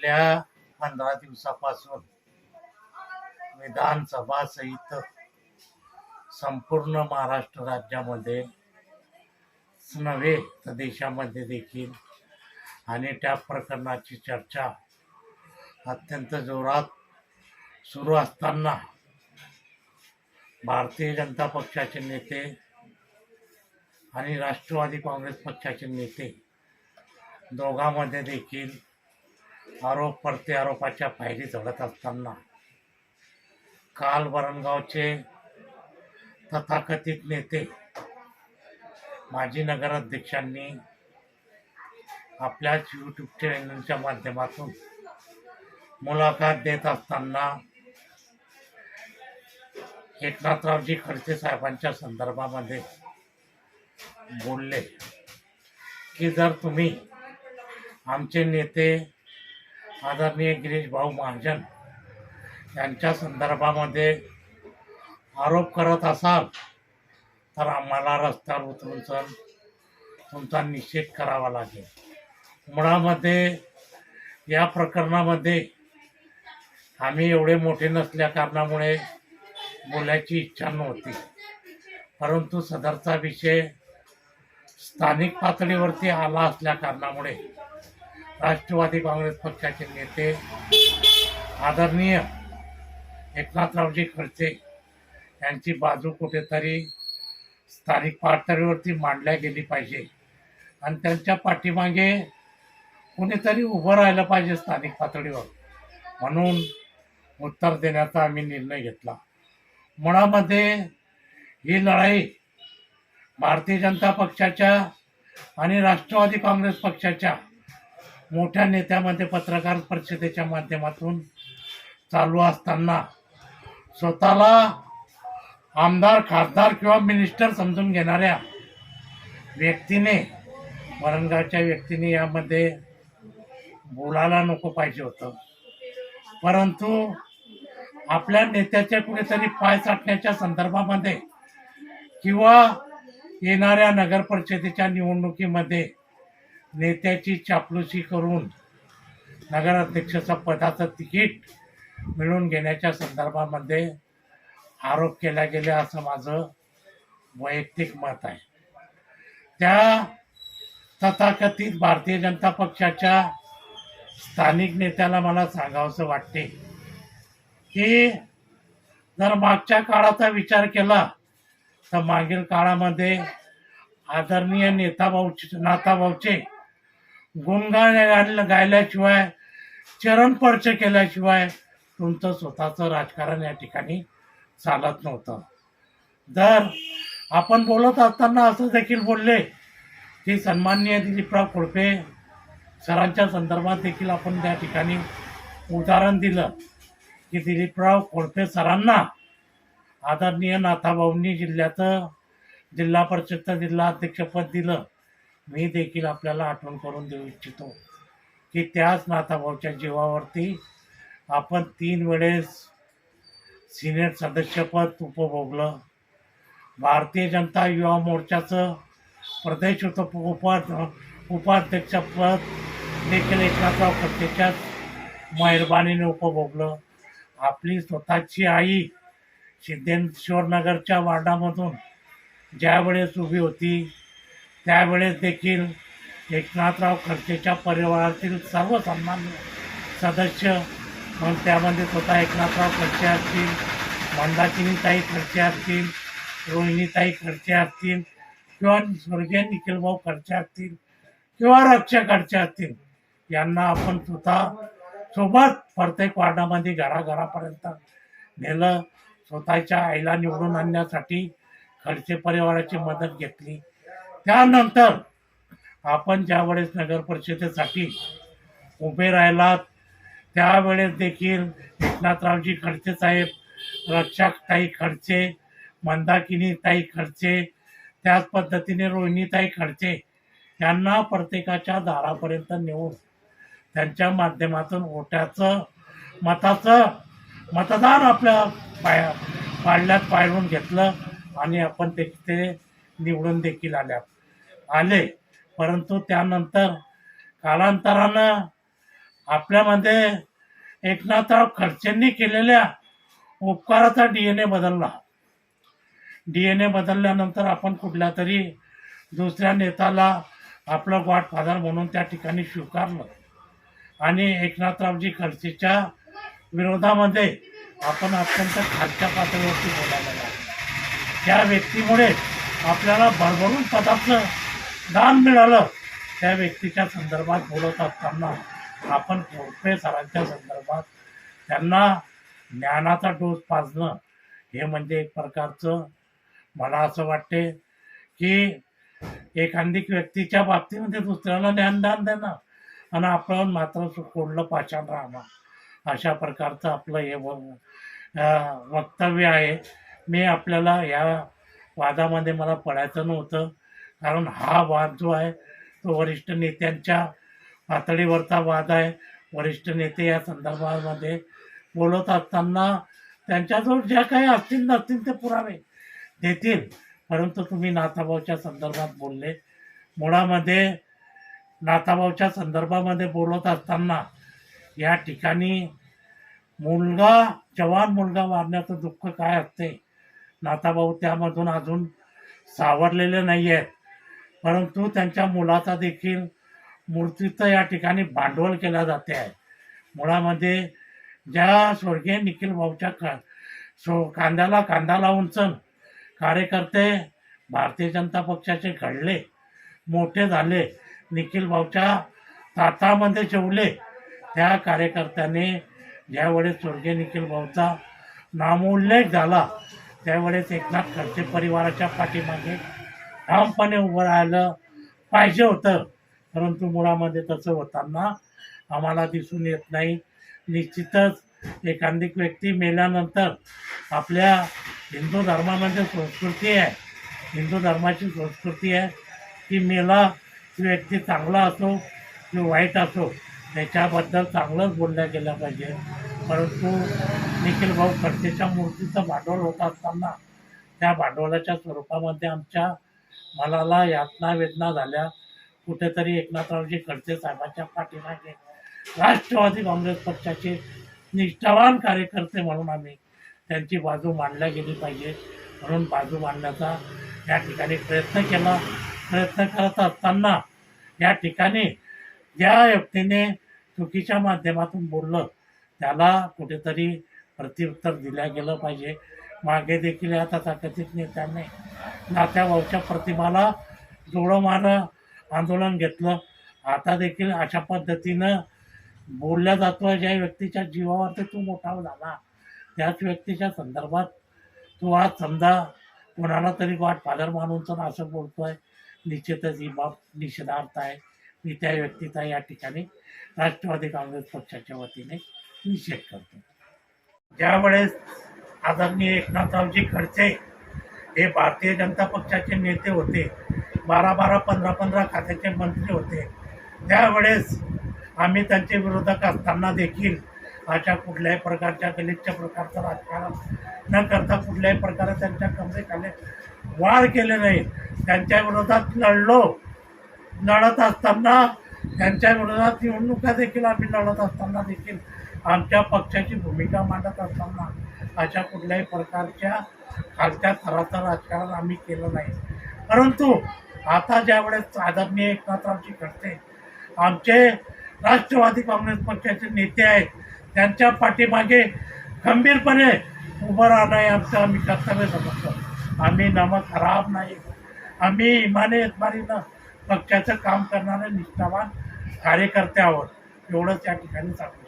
गेल्या पंधरा दिवसापासून विधानसभा सहित संपूर्ण महाराष्ट्र राज्यामध्ये नव्हे तर देशामध्ये देखील. आणि त्या प्रकरणाची चर्चा अत्यंत जोरात सुरू असताना भारतीय जनता पक्षाचे नेते आणि राष्ट्रवादी काँग्रेस पक्षाचे नेते दोघांमध्ये देखील आरोप प्रत्यारोपाच्या पायरी झडत असताना काल वरणगावचे तथाकथित नेते माजी नगराध्यक्षांनी आपल्याच यूट्यूब चॅनलच्या माध्यमातून मुलाखत देत असताना एकनाथरावजी खडसे साहेबांच्या संदर्भामध्ये बोलले की जर तुम्ही आमचे नेते आदरणीय गिरीश भाऊ महाजन यांच्या संदर्भामध्ये आरोप करत असाल तर आम्हाला रस्त्यावर उतरून सर तुमचा निषेध करावा लागेल. मुळामध्ये या प्रकरणामध्ये आम्ही एवढे मोठे नसल्या कारणामुळे बोलायची इच्छा नव्हती. परंतु सदरचा विषय स्थानिक पातळीवरती आला असल्या कारणामुळे राष्ट्रवादी काँग्रेस पक्षाचे नेते आदरणीय एकनाथरावजी खडसे यांची बाजू कुठेतरी स्थानिक पातळीवरती मांडल्या गेली पाहिजे. आणि त्यांच्या पाठीमागे कुणीतरी उभं राहिलं पाहिजे स्थानिक पातळीवर. म्हणून उत्तर देण्याचा आम्ही निर्णय घेतला. मुळामध्ये ही लढाई भारतीय जनता पक्षाच्या आणि राष्ट्रवादी काँग्रेस पक्षाच्या मोठ्या नेत्यामध्ये पत्रकार परिषदेच्या माध्यमातून चालू असताना स्वतःला आमदार खासदार किंवा मिनिस्टर समजून घेणाऱ्या व्यक्तीने वरणगावच्या व्यक्तीने यामध्ये बोलायला नको पाहिजे होतं. परंतु आपल्या नेत्याच्या कुठेतरी पाय चाटण्याच्या संदर्भामध्ये किंवा येणाऱ्या नगरपरिषदेच्या निवडणुकीमध्ये नेत्याची चापलूसी करून नगराध्यक्षाचं पदाचं तिकीट मिळवून घेण्याच्या संदर्भामध्ये आरोप केला गेला असं माझं वैयक्तिक मत आहे. त्या तथाकथित भारतीय जनता पक्षाच्या स्थानिक नेत्याला मला सांगावंसं वाटते की जर मागच्या काळाचा विचार केला तर मागील काळामध्ये आदरणीय नेताभाऊचे नाथाभाऊचे गुणगान गायला- गायल्याशिवाय चरणस्पर्श केल्याशिवाय तुमचं स्वतःचं राजकारण या ठिकाणी चालत नव्हतं. जर आपण बोलत असताना असं देखील बोलले की सन्माननीय दिलीपराव खोडपे सरांच्या संदर्भात देखील आपण त्या ठिकाणी उदाहरण दिलं की दिलीपराव खोडपे सरांना आदरणीय नाथाभाऊंनी जिल्ह्याचं जिल्हा परिषदचं जिल्हा अध्यक्षपद दिलं. मी देखील आपल्याला आठवण करून देऊ इच्छितो की त्याच नाथाभाऊच्या जीवावरती आपण तीन वेळेस सिनेट सदस्यपद उपभोगलं. भारतीय जनता युवा मोर्चाचं प्रदेश उप उपाध्यक्षपद देखील एकनाथराव खडसेच्याच मेहरबानीने उपभोगलं. आपली स्वतःची आई सिद्धेश्वरनगरच्या वार्डामधून ज्यावेळेस उभी होती त्यावेळेस देखील एकनाथराव खडसेच्या परिवारातील सर्व सन्मान्य सदस्य मग त्यामध्ये स्वतः एकनाथराव खडसे असतील मंदाकिनीताई खडसे असतील रोहिणीताई खडसे असतील किंवा स्वर्गीय निखिलभाऊ खडसे असतील किंवा रक्षा खडसे असतील यांना आपण स्वतः सोबत प्रत्येक वार्डामध्ये घराघरापर्यंत नेलं स्वतःच्या आईला निवडून आणण्यासाठी खडसे परिवाराची मदत घेतली. त्यानंतर आपण ज्यावेळेस नगर परिषदेसाठी उभे राहिलात त्यावेळेस देखील एकनाथरावजी खडसे साहेब रक्षाताई खडसे मंदाकिनी ताई खडसे त्याच पद्धतीने रोहिणीताई खडसे यांना प्रत्येकाच्या दारापर्यंत नेऊन त्यांच्या माध्यमातून ओट्याचं मताचं मतदान आपल्या पाया पाडल्यात पाडून घेतलं आणि आपण ते ते निवडून देखील आल्या. आले. परंतु त्यानंतर कालांतरानं आपल्यामध्ये एकनाथराव खडसेंनी केलेल्या उपकाराचा डी एन ए बदलला. डी एन ए बदलल्यानंतर आपण कुठल्या तरी दुसऱ्या नेत्याला आपलं गॉडफादर म्हणून त्या ठिकाणी स्वीकारलं. आणि एकनाथरावजी खडसेच्या विरोधामध्ये आपण अत्यंत खालच्या पातळीवरती बोलायला लागलो. त्या व्यक्तीमुळे आपल्याला भरभरून पदाचं दान मिळालं. त्या व्यक्तीच्या संदर्भात बोलत असताना आपण कोरपे सरांच्या संदर्भात. त्यांना ज्ञानाचा डोस पाजणं हे म्हणजे एक प्रकारचं मला असं वाटते की एखादी व्यक्तीच्या बाबतीमध्ये दुसऱ्याला ज्ञानदान देणं आणि आपण मात्र कोणलं पाषाण राहणं. अशा प्रकारचं आपलं हे वक्तव्य आहे. मी आपल्याला या वादामध्ये मला पडायचं नव्हतं. कारण हा वाद जो आहे तो वरिष्ठ नेत्यांच्या पातळीवरचा वाद आहे. वरिष्ठ नेते या संदर्भामध्ये बोलत असताना त्यांच्याजवळ ज्या काही असतील नसतील ते पुरावे देतील. परंतु तुम्ही नाथाभाऊच्या संदर्भात बोलले. मुळामध्ये नाथाभाऊच्या संदर्भामध्ये बोलत असताना या ठिकाणी मुलगा जवान मुलगा मारण्याचं दुःख काय असते? नाताभाऊ त्यामधून अजून सावरलेले नाही आहेत परंतु त्यांच्या मुलाचा देखील मूर्तीचं या ठिकाणी भांडवल केल्या जाते आहे. मुळामध्ये ज्या स्वर्गीय निखिल भाऊच्या का सो कांद्याला कांदा लावून कार्यकर्ते भारतीय जनता पक्षाचे घडले मोठे झाले निखिल भाऊच्या ताटामध्ये जेवले. त्या कार्यकर्त्याने ज्यावेळेस स्वर्गीय निखिल भाऊचा नामोल्लेख झाला त्यावेळेस एकनाथ खडसे परिवाराच्या पाठीमागे ठामपणे उभं राहिलं पाहिजे होतं. परंतु मुळामध्ये तसं होताना आम्हाला दिसून येत नाही. निश्चितच एखादी व्यक्ती मेल्यानंतर आपल्या हिंदू धर्मामध्ये संस्कृती आहे. हिंदू धर्माची संस्कृती आहे की मेला ती व्यक्ती चांगला असो की वाईट असो त्याच्याबद्दल चांगलंच बोलल्या गेलं पाहिजे परंतु निखिल भाऊ खडसेच्या मूर्तीचं भांडवल होत असताना त्या भांडवलाच्या स्वरूपामध्ये आमच्या मनाला यातना वेदना झाल्या. कुठेतरी एकनाथरावजी खडसे साहेबांच्या पाठीमागे राष्ट्रवादी काँग्रेस पक्षाचे निष्ठावान कार्यकर्ते म्हणून आम्ही त्यांची बाजू मांडल्या गेली पाहिजे. म्हणून बाजू मांडण्याचा या ठिकाणी प्रयत्न केला. प्रयत्न करत असताना या ठिकाणी ज्या व्यक्तीने चुकीच्या माध्यमातून बोललं त्याला कुठेतरी प्रत्युत्तर दिल्या गेलं पाहिजे. मागे देखील या तथाकथित नेत्याने नात्याभाऊच्या प्रतिमाला जोडं मारं आंदोलन घेतलं. आता देखील अशा पद्धतीनं बोलल्या जातो ज्या व्यक्तीच्या जीवावरती तू मोठा झाला. त्याच व्यक्तीच्या संदर्भात तू आज समजा कोणाला तरी वाट फादर मानून तर असं बोलतोय. निश्चितच ही बाब निषेधार्थ आहे. मी त्या व्यक्तीचा या ठिकाणी राष्ट्रवादी काँग्रेस पक्षाच्या वतीने निषेध करतो. ज्यावेळेस आदरणीय एकनाथरावजी खडसे हे भारतीय जनता पक्षाचे नेते होते बारा बारा पंधरा पंधरा खात्याचे मंत्री होते त्यावेळेस आम्ही त्यांचे विरोधक असताना देखील अशा कुठल्याही प्रकारच्या गलिच्छ प्रकारचं राजकारण न करता कुठल्याही प्रकारे त्यांच्या कमरेखाली वाढ केले नाही. त्यांच्या विरोधात लढलो. लढत असताना त्यांच्या विरोधात निवडणुका देखील आम्ही लढत असताना देखील आमच्या पक्षाची भूमिका मांडत असताना अशा कुठल्याही प्रकारच्या खालच्या थराचं राजकारण आम्ही केलं नाही. परंतु आता ज्यावेळेस आदरणीय एकनाथरावजी खडसे आमचे राष्ट्रवादी काँग्रेस पक्षाचे नेते आहेत त्यांच्या पाठीमागे खंबीरपणे उभं राहणं हे आमचं आम्ही कर्तव्य समजतो. आम्ही नमक खराब नाही. आम्ही इमाने इतमारीनं पक्षाचं काम करणारे निष्ठावान कार्यकर्ते आहोत. एवढंच या ठिकाणी सांगतो.